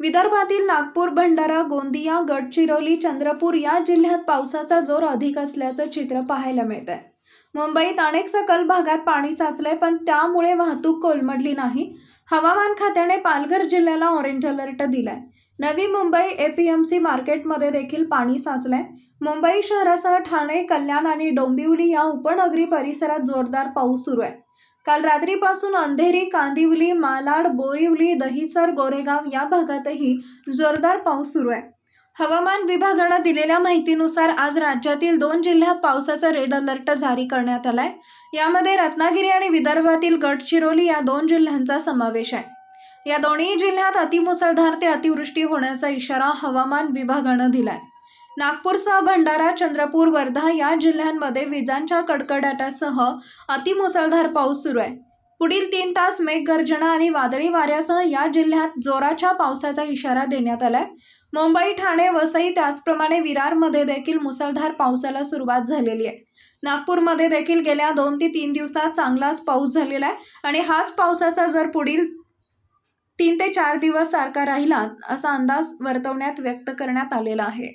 विदर्भातील नागपूर भंडारा गोंदिया गडचिरोली चंद्रपूर या जिल्ह्यात पावसाचा जोर अधिक असल्याचं चित्र पाहायला मिळतंय. मुंबईत अनेक सकल भागात पाणी साचलंय पण त्यामुळे वाहतूक कोलमडली नाही. हवामान खात्याने पालघर जिल्ह्याला ऑरेंज अलर्ट दिलाय. नवी मुंबई एपीएमसी मार्केटमध्ये देखील पाणी साचलंय. मुंबई शहरासह ठाणे कल्याण आणि डोंबिवली या उपनगरी परिसरात जोरदार पाऊस सुरू आहे. काल रात्रीपासून अंधेरी कांदिवली मालाड बोरिवली दहिसर गोरेगाव या भागातही जोरदार पाऊस सुरू आहे. हवामान विभागानं दिलेल्या माहितीनुसार आज राज्यातील दोन जिल्ह्यात पावसाचा रेड अलर्ट जारी करण्यात आला आहे यामध्ये रत्नागिरी आणि विदर्भातील गडचिरोली या दोन जिल्ह्यांचा समावेश आहे. या दोन्ही जिल्ह्यात अतिमुसळधार ते अतिवृष्टी होण्याचा इशारा हवामान विभागानं दिलाय. नागपूरसह भंडारा चंद्रपूर वर्धा या जिल्ह्यांमध्ये विजांच्या कडकडाटासह अतिमुसळधार पाऊस सुरू आहे. पुढील तीन तास मेघगर्जना आणि वादळी वाऱ्यासह या जिल्ह्यात जोराच्या पावसाचा इशारा देण्यात आलाय. मुंबई ठाणे वसई त्याचप्रमाणे विरारमध्ये देखील मुसळधार पावसाला सुरुवात झालेली आहे. नागपूरमध्ये देखील गेल्या दोन ते तीन दिवसात चांगलाच पाऊस झालेला आहे आणि हाच पावसाचा जर पुढील तीन ते चार दिवस सारखा राहिला असा अंदाज वर्तवण्यात व्यक्त करण्यात आलेला आहे.